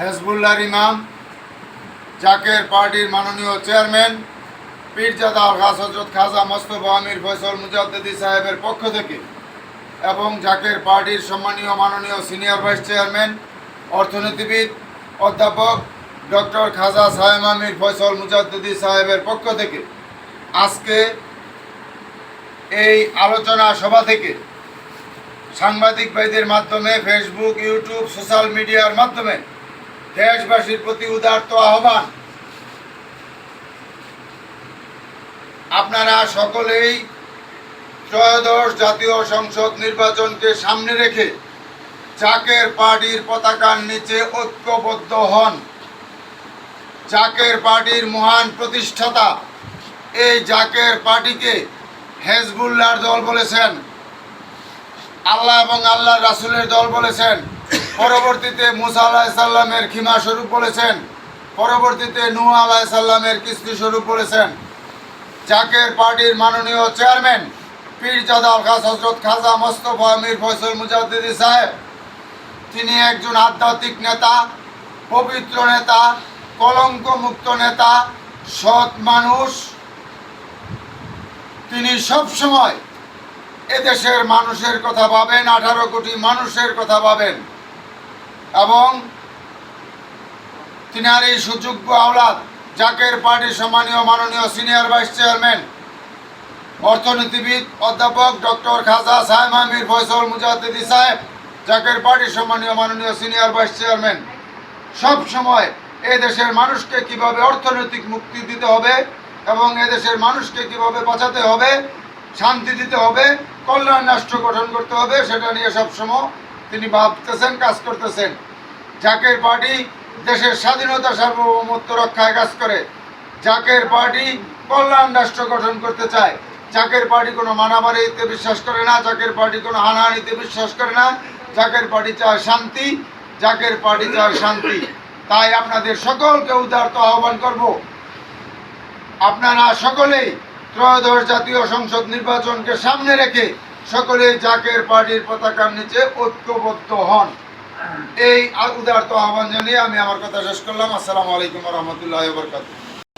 হেজবুল্লাহর ইমাম, জাকের পার্টির মাননীয় চেয়ারম্যান, পীরজাদা আলহাস হজরত খাজা মোস্তফা আমির ফয়সল মুজাদ্দিদি সাহেবের পক্ষ থেকে এবং জাকের পার্টির সম্মানীয় মাননীয় সিনিয়র ভাইস চেয়ারম্যান, অর্থনীতিবিদ, অধ্যাপক ডক্টর খাজা সাহেব আমির ফয়সল মুজাদ্দিদি সাহেবের পক্ষ থেকে আজকে এই আলোচনা সভা থেকে সাংবাদিক ভাইদের মাধ্যমে ফেসবুক ইউটিউব সোশ্যাল মিডিয়ার মাধ্যমে দেশবাসীর প্রতি উদার্ত আহ্বান। আপনারা সকলেই ত্রয়োদশ জাতীয় সংসদ নির্বাচনকে সামনে রেখে জাকের পার্টির পতাকার নিচে ঐক্যবদ্ধ হন। জাকের পার্টির মহান প্রতিষ্ঠাতা এই জাকের পার্টিকে হেজবুল্লার দল বলেছেন। আল্লাহ এবং আল্লাহ রাসুলের দল বলেছেন পরবর্তীতে মুসা আলাহ সাল্লামের খিমা স্বরূপ বলেছেন। পরবর্তীতে নূহ আলাহ সাল্লামের কিস্তি স্বরূপ বলেছেন। জাকের পার্টির মাননীয় চেয়ারম্যান পীরজাদা আলখাস হজরত খাজা মোস্তফা আমির ফয়সল মুজাদ্দিদি সাহেব, তিনি একজন আধ্যাত্মিক নেতা, পবিত্র নেতা কলঙ্ক মুক্ত নেতা, সৎ মানুষ। তিনি সব সময় এদেশের মানুষের কথা ভাবেন, আঠারো কোটি মানুষের কথা ভাবেন। এবং তিনার এই সুযোগ্য আওলাদ, জাকের পার্টির সম্মানীয় মাননীয় সিনিয়র ভাইস চেয়ারম্যান, অর্থনীতিবিদ অধ্যাপক ডক্টর খাজা সাহেব আমির ফয়সল মুজাদ্দিদি সাহেব, জাকের পার্টির সম্মানীয় মাননীয় সিনিয়র ভাইস চেয়ারম্যান। সব সময় এই দেশের মানুষকে কীভাবে অর্থনৈতিক মুক্তি দিতে হবে এবং এদেশের মানুষকে কীভাবে বাঁচাতে হবে, শান্তি দিতে হবে, কল্যাণ রাষ্ট্র গঠন করতে হবে, সেটা নিয়ে সবসময় তিনি ভাবতেছেন, কাজ করতেছেন। জাকের পার্টি দেশের স্বাধীনতা সার্বভৌমত্ব রক্ষায় কাজ করে। জাকের পার্টি কল্যাণ রাষ্ট্র গঠন করতে চায়। জাকের পার্টি কোনো মানামারিতে বিশ্বাস করে না, জাকের পার্টি কোনো হানাহানিতে বিশ্বাস করে না। জাকের পার্টি চায় শান্তি, জাকের পার্টি চায় শান্তি। তাই আপনাদের সকলকে উদারত আহ্বান করব। আপনারা সকলেই ত্রয়োদশ জাতীয় সংসদ নির্বাচনকে সামনে রেখে সকলেই জাকের পার্টির পতাকার নিচে ঐক্যবদ্ধ হন। এই উদারত আহ্বান জানিয়ে আমি আমার কথা শেষ করলাম। আসসালামু আলাইকুম রহমতুল্লাহ বরকাত